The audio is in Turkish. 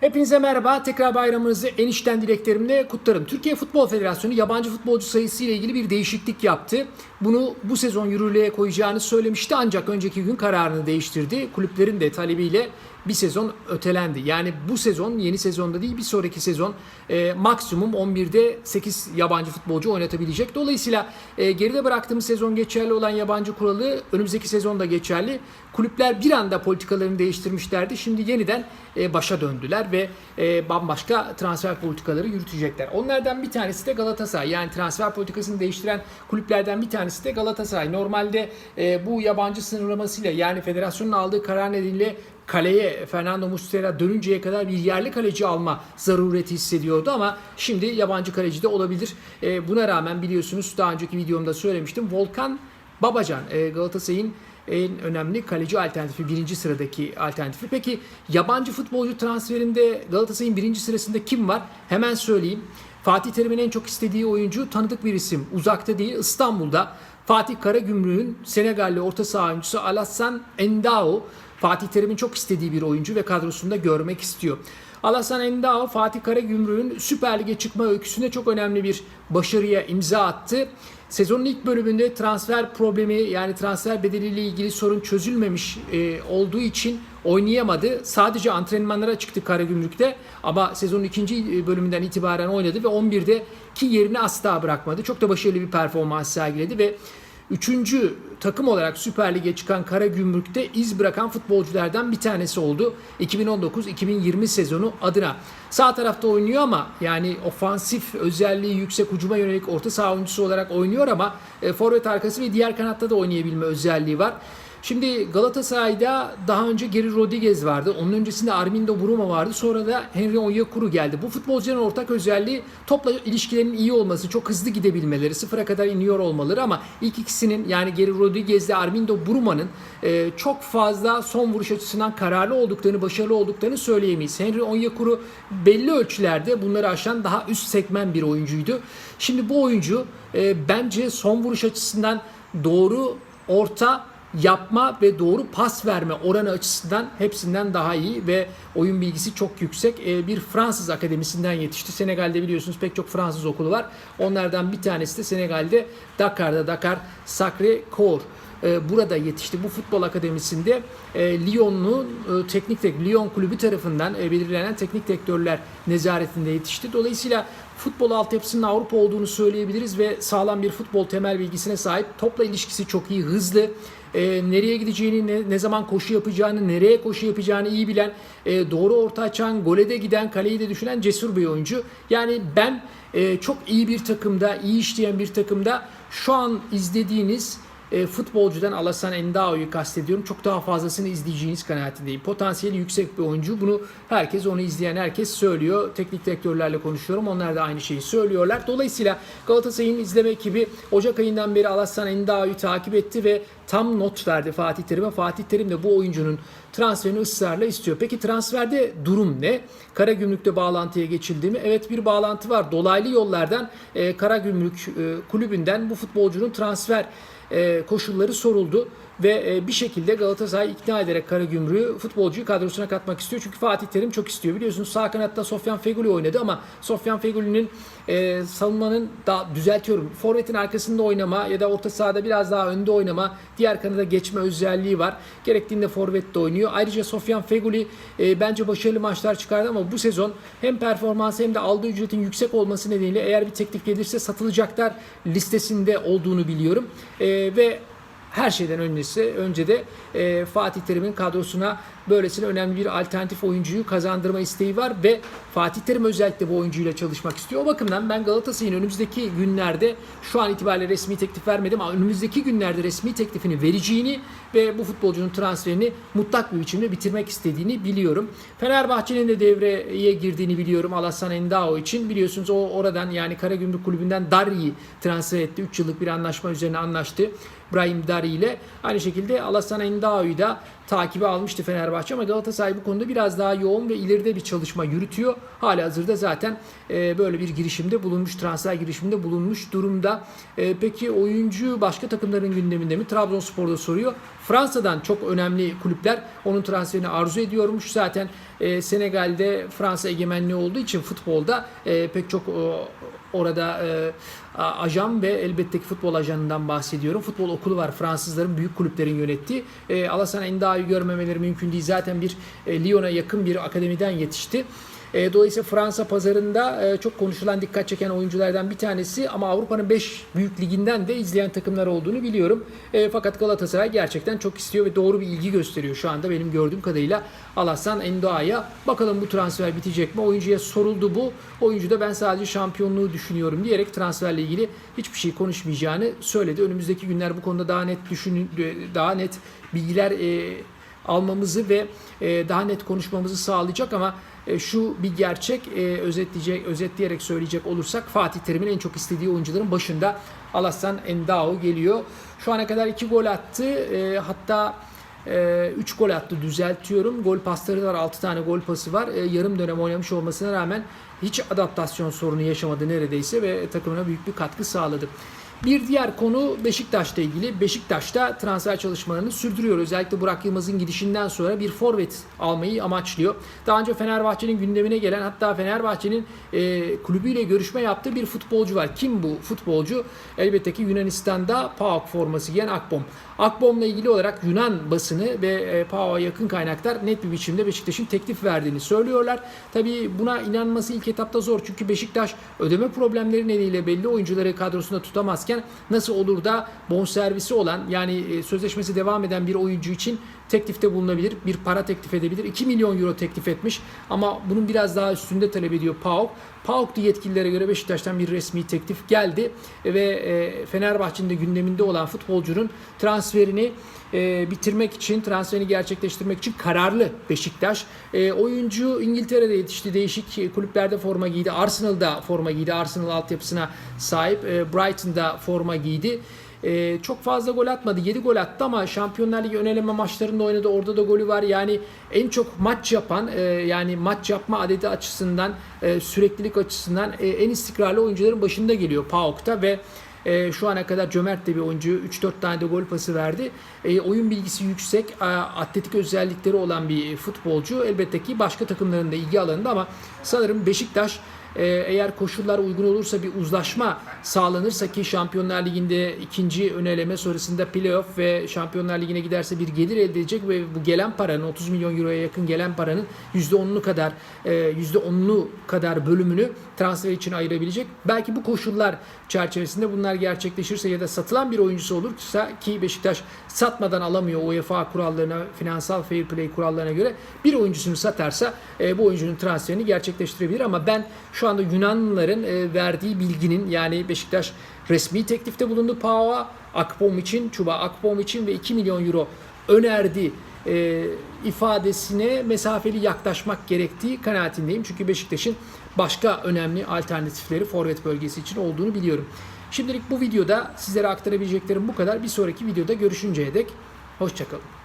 Hepinize merhaba. Tekrar bayramınızı en içten dileklerimle kutlarım. Türkiye Futbol Federasyonu yabancı futbolcu sayısı ile ilgili bir değişiklik yaptı. Bunu bu sezon yürürlüğe koyacağını söylemişti ancak önceki gün kararını değiştirdi. Kulüplerin de talebiyle bir sezon ötelendi. Yani bu sezon yeni sezonda değil bir sonraki sezon e, maksimum 11'de 8 yabancı futbolcu oynatabilecek. Dolayısıyla e, geride bıraktığımız sezon geçerli olan yabancı kuralı önümüzdeki sezonda geçerli. Kulüpler bir anda politikalarını değiştirmişlerdi. Şimdi yeniden e, başa döndüler ve e, bambaşka transfer politikaları yürütecekler. Onlardan bir tanesi de Galatasaray. Yani transfer politikasını değiştiren kulüplerden bir tanesi de Galatasaray. Normalde e, bu yabancı sınırlamasıyla yani federasyonun aldığı karar nedeniyle kaleye Fernando Muslera dönünceye kadar bir yerli kaleci alma zarureti hissediyordu ama şimdi yabancı kaleci de olabilir. E, buna rağmen biliyorsunuz daha önceki videomda söylemiştim. Volkan Babacan e, Galatasaray'ın en önemli kaleci alternatifi, birinci sıradaki alternatifi. Peki yabancı futbolcu transferinde Galatasaray'ın birinci sırasında kim var? Hemen söyleyeyim. Fatih Terim'in en çok istediği oyuncu tanıdık bir isim. Uzakta değil İstanbul'da. Fatih Karagümrük'ün Senegalli orta saha oyuncusu Alassane Endao. Fatih Terim'in çok istediği bir oyuncu ve kadrosunda görmek istiyor. Alassane Endao Fatih Karagümrük'ün Süper Lig'e çıkma öyküsünde çok önemli bir başarıya imza attı. Sezonun ilk bölümünde transfer problemi yani transfer bedeliyle ilgili sorun çözülmemiş e, olduğu için oynayamadı. Sadece antrenmanlara çıktı Karagümrük'te ama sezonun ikinci bölümünden itibaren oynadı ve 11'de ki yerini asla bırakmadı. Çok da başarılı bir performans sergiledi ve Üçüncü takım olarak Süper Lig'e çıkan Karagümrük'te iz bırakan futbolculardan bir tanesi oldu. 2019-2020 sezonu adına. Sağ tarafta oynuyor ama yani ofansif özelliği yüksek hücuma yönelik orta saha oyuncusu olarak oynuyor ama e, forvet arkası ve diğer kanatta da oynayabilme özelliği var. Şimdi Galatasaray'da daha önce Geri Rodriguez vardı. Onun öncesinde Armindo Bruma vardı. Sonra da Henry Onyekuru geldi. Bu futbolcuların ortak özelliği topla ilişkilerinin iyi olması, çok hızlı gidebilmeleri, sıfıra kadar iniyor olmaları ama ilk ikisinin yani Geri Rodriguez ile Armindo Bruma'nın e, çok fazla son vuruş açısından kararlı olduklarını, başarılı olduklarını söyleyemeyiz. Henry Onyekuru belli ölçülerde bunları aşan daha üst segment bir oyuncuydu. Şimdi bu oyuncu e, bence son vuruş açısından doğru orta yapma ve doğru pas verme oranı açısından hepsinden daha iyi ve oyun bilgisi çok yüksek. Ee, bir Fransız akademisinden yetişti. Senegal'de biliyorsunuz pek çok Fransız okulu var. Onlardan bir tanesi de Senegal'de Dakar'da Dakar Sacré Coeur e, burada yetişti. Bu futbol akademisinde e, Lyon'un e, teknik tek Lyon kulübü tarafından belirlenen teknik direktörler nezaretinde yetişti. Dolayısıyla futbol altyapısının Avrupa olduğunu söyleyebiliriz ve sağlam bir futbol temel bilgisine sahip. Topla ilişkisi çok iyi, hızlı. E, nereye gideceğini, ne, ne zaman koşu yapacağını, nereye koşu yapacağını iyi bilen, e, doğru orta açan, gole de giden, kaleyi de düşünen cesur bir oyuncu. Yani ben e, çok iyi bir takımda, iyi işleyen bir takımda şu an izlediğiniz e, futbolcudan Alassane Endao'yu kastediyorum. Çok daha fazlasını izleyeceğiniz kanaatindeyim. Potansiyeli yüksek bir oyuncu. Bunu herkes, onu izleyen herkes söylüyor. Teknik direktörlerle konuşuyorum. Onlar da aynı şeyi söylüyorlar. Dolayısıyla Galatasaray'ın izleme ekibi Ocak ayından beri Alassane Endao'yu takip etti ve tam not verdi Fatih Terim'e. Fatih Terim de bu oyuncunun transferini ısrarla istiyor. Peki transferde durum ne? Karagümrük'te bağlantıya geçildi mi? Evet bir bağlantı var. Dolaylı yollardan e, Karagümrük e, kulübünden bu futbolcunun transfer koşulları soruldu ve e, bir şekilde Galatasaray ikna ederek Karagümrük'ü futbolcuyu kadrosuna katmak istiyor. Çünkü Fatih Terim çok istiyor. Biliyorsunuz sağ kanatta Sofyan Feguli oynadı ama Sofyan Feguli'nin e, savunmanın da düzeltiyorum. Forvet'in arkasında oynama ya da orta sahada biraz daha önde oynama, diğer kanada geçme özelliği var. Gerektiğinde forvette oynuyor. Ayrıca Sofyan Feguli e, bence başarılı maçlar çıkardı ama bu sezon hem performansı hem de aldığı ücretin yüksek olması nedeniyle eğer bir teklif gelirse satılacaklar listesinde olduğunu biliyorum. E, ve her şeyden öncesi önce de e, Fatih Terim'in kadrosuna böylesine önemli bir alternatif oyuncuyu kazandırma isteği var ve Fatih Terim özellikle bu oyuncuyla çalışmak istiyor. O bakımdan ben Galatasaray'ın önümüzdeki günlerde şu an itibariyle resmi teklif vermedim ama önümüzdeki günlerde resmi teklifini vereceğini ve bu futbolcunun transferini mutlak bir biçimde bitirmek istediğini biliyorum. Fenerbahçe'nin de devreye girdiğini biliyorum Alassane Endao için. Biliyorsunuz o oradan yani Karagümrük Kulübü'nden Darri'yi transfer etti. 3 yıllık bir anlaşma üzerine anlaştı. Brahim Dari ile. Aynı şekilde Alassane Endao'yu da takibi almıştı Fenerbahçe ama Galatasaray bu konuda biraz daha yoğun ve ileride bir çalışma yürütüyor. Hala hazırda zaten e, böyle bir girişimde bulunmuş, transfer girişiminde bulunmuş durumda. E, peki oyuncu başka takımların gündeminde mi? Trabzonspor'da soruyor. Fransa'dan çok önemli kulüpler onun transferini arzu ediyormuş. Zaten e, Senegal'de Fransa egemenliği olduğu için futbolda e, pek çok o, orada e, ajan ve elbette ki futbol ajanından bahsediyorum. Futbol okulu var Fransızların büyük kulüplerin yönettiği. E, Alassane Enda'yı görmemeleri mümkün değil. Zaten bir e, Lyon'a yakın bir akademiden yetişti. E, dolayısıyla Fransa pazarında e, çok konuşulan, dikkat çeken oyunculardan bir tanesi ama Avrupa'nın 5 büyük liginden de izleyen takımlar olduğunu biliyorum. E, fakat Galatasaray gerçekten çok istiyor ve doğru bir ilgi gösteriyor şu anda benim gördüğüm kadarıyla Alassane Endoa'ya. Bakalım bu transfer bitecek mi? Oyuncuya soruldu bu. Oyuncu da ben sadece şampiyonluğu düşünüyorum diyerek transferle ilgili hiçbir şey konuşmayacağını söyledi. Önümüzdeki günler bu konuda daha net düşün daha net bilgiler e, almamızı ve e, daha net konuşmamızı sağlayacak ama e, şu bir gerçek e, özetleyecek özetleyerek söyleyecek olursak Fatih Terim'in en çok istediği oyuncuların başında Alassane Endao geliyor. Şu ana kadar 2 gol attı. Hatta 3 gol attı düzeltiyorum. Gol pasları var. 6 tane gol pası var. Yarım dönem oynamış olmasına rağmen hiç adaptasyon sorunu yaşamadı neredeyse ve takımına büyük bir katkı sağladı. Bir diğer konu Beşiktaş'la ilgili. Beşiktaş'ta transfer çalışmalarını sürdürüyor. Özellikle Burak Yılmaz'ın gidişinden sonra bir forvet almayı amaçlıyor. Daha önce Fenerbahçe'nin gündemine gelen hatta Fenerbahçe'nin e, kulübüyle görüşme yaptığı bir futbolcu var. Kim bu futbolcu? Elbette ki Yunanistan'da PAOK forması giyen Akbom. Akbom'la ilgili olarak Yunan basını ve e, PAOK'a yakın kaynaklar net bir biçimde Beşiktaş'ın teklif verdiğini söylüyorlar. Tabii buna inanması ilk etapta zor. Çünkü Beşiktaş ödeme problemleri nedeniyle belli oyuncuları kadrosunda tutamazken nasıl olur da bonservisi olan yani e, sözleşmesi devam eden bir oyuncu için teklifte bulunabilir. Bir para teklif edebilir. 2 milyon euro teklif etmiş ama bunun biraz daha üstünde talep ediyor PAOK. PAOK'lu yetkililere göre Beşiktaş'tan bir resmi teklif geldi ve e, Fenerbahçe'nin de gündeminde olan futbolcunun transferini e, bitirmek için, transferini gerçekleştirmek için kararlı Beşiktaş. E, oyuncu İngiltere'de yetişti. Değişik kulüplerde forma giydi. Arsenal'da forma giydi. Arsenal altyapısına sahip. Brighton'da forma giydi. Ee, çok fazla gol atmadı. 7 gol attı ama Şampiyonlar Ligi öneleme maçlarında oynadı. Orada da golü var. Yani en çok maç yapan e, yani maç yapma adedi açısından e, süreklilik açısından e, en istikrarlı oyuncuların başında geliyor PAOK'ta ve e, şu ana kadar cömert de bir oyuncu. 3-4 tane de gol pası verdi. E, oyun bilgisi yüksek, e, atletik özellikleri olan bir futbolcu. Elbette ki başka takımların da ilgi alanında ama sanırım Beşiktaş e, eğer koşullar uygun olursa bir uzlaşma sağlanırsa ki Şampiyonlar Ligi'nde ikinci öneleme sonrasında playoff ve Şampiyonlar Ligi'ne giderse bir gelir elde edecek ve bu gelen paranın 30 milyon euroya yakın gelen paranın %10'unu kadar e, %10'unu kadar bölümünü transfer için ayırabilecek. Belki bu koşullar çerçevesinde bunlar gerçekleşirse ya da satılan bir oyuncusu olursa ki Beşiktaş satmadan alamıyor UEFA kurallarına, finansal fair play kurallarına göre bir oyuncusunu satarsa e, bu oyuncunun transferini gerçekleştirebilir ama ben anda Yunanlıların e, verdiği bilginin yani Beşiktaş resmi teklifte bulundu PAOK'a Akpom için, Çuba Akpom için ve 2 milyon euro önerdi e, ifadesine mesafeli yaklaşmak gerektiği kanaatindeyim. Çünkü Beşiktaş'ın başka önemli alternatifleri forvet bölgesi için olduğunu biliyorum. Şimdilik bu videoda sizlere aktarabileceklerim bu kadar. Bir sonraki videoda görüşünceye dek hoşçakalın.